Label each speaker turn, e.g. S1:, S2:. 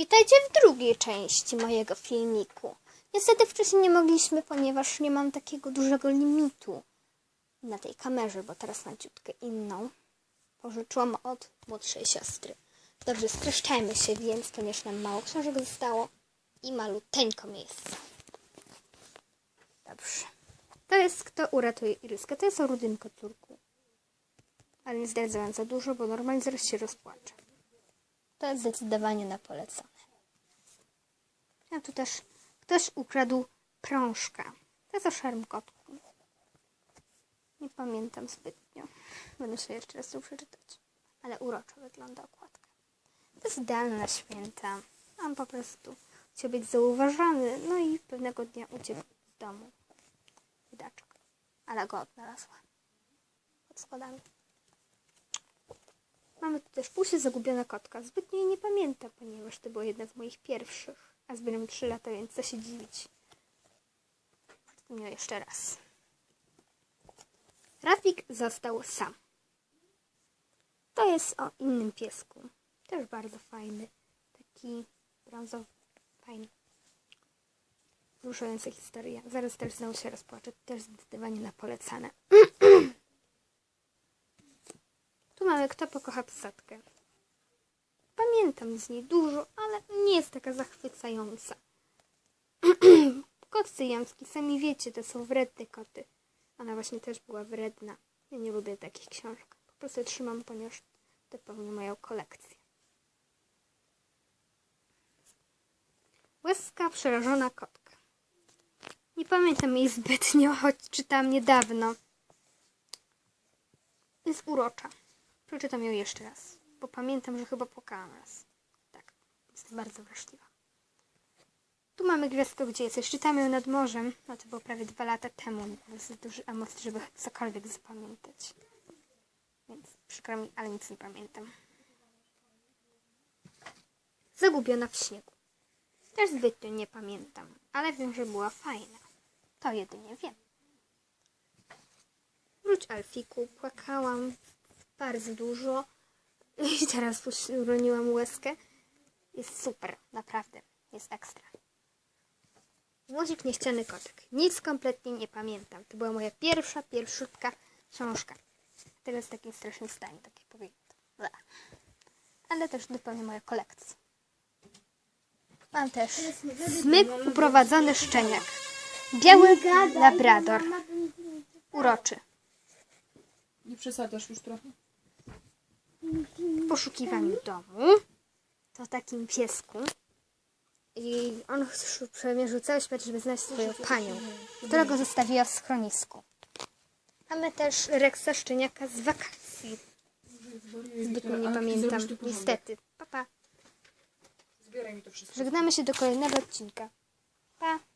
S1: Witajcie w drugiej części mojego filmiku. Niestety wcześniej nie mogliśmy, ponieważ nie mam takiego dużego limitu na tej kamerze, bo teraz mam ciutkę inną. Pożyczyłam od młodszej siostry. Dobrze, streszczajmy się więc, ponieważ nam mało książek zostało i maluteńko miejsca. Dobrze. To jest Kto uratuje Iryskę. To jest o rudym. Ale nie zdradzając za dużo, bo normalnie zaraz się rozpłaczę. To jest zdecydowanie na polecone. A tu też ktoś ukradł prążka. To jest o szarym kotku. Nie pamiętam zbytnio. Będę sobie jeszcze raz to przeczytać. Ale uroczo wygląda okładka. To jest idealne na święta. On po prostu chciał być zauważany. No i pewnego dnia uciekł z domu. Biedaczek. Ale go odnalazła. Pod schodami. Mamy tu też Pusie Zagubiona Kotka. Zbytnio jej nie pamiętam, ponieważ to była jedna z moich pierwszych. A zbieram 3 lata, więc co się dziwić. Wspomnę jeszcze raz. Rafik został sam. To jest o innym piesku. Też bardzo fajny. Taki brązowy. Fajny. Wzruszająca historia. Zaraz też znowu się rozpłaczę. Też zdecydowanie na polecane. Mamy Kto pokocha psatkę. Pamiętam z niej dużo, ale nie jest taka zachwycająca. Kot syjamski, sami wiecie, to są wredne koty. Ona właśnie też była wredna. Ja nie lubię takich książek. Po prostu trzymam, ponieważ to pełni moją kolekcję. Łezka przerażona kotka. Nie pamiętam jej zbytnio, choć czytałam niedawno. Jest urocza. Przeczytam ją jeszcze raz, bo pamiętam, że chyba płakałam raz. Tak, jest bardzo wrażliwa. Tu mamy gwiazdkę, gdzie jesteś. Czytam ją nad morzem. No to było prawie dwa lata temu. Jest duży emoc, żeby cokolwiek zapamiętać. Więc przykro mi, ale nic nie pamiętam. Zagubiona w śniegu. Też zbytnio nie pamiętam, ale wiem, że była fajna. To jedynie wiem. Wróć Alfiku, płakałam bardzo dużo i teraz uroniłam łezkę. Jest super, naprawdę, jest ekstra. Włozik niechciany kotek. Nic kompletnie nie pamiętam. To była moja pierwsza, pierwszutka książka. Teraz w takim strasznym stanie, tak jak powiem. Ble. Ale też zupełnie moja kolekcja. Mam też smyk uprowadzony szczeniak. Biały labrador. Uroczy.
S2: Nie przesadzasz już trochę?
S1: W poszukiwaniu domu. To takim piesku. I on przemierzył cały świat, żeby znaleźć swoją panią, która go zostawiła w schronisku. Mamy też Rexa Szczeniaka z wakacji. Zbytnio nie pamiętam, niestety. Pa, pa. Żegnamy się do kolejnego odcinka. Pa.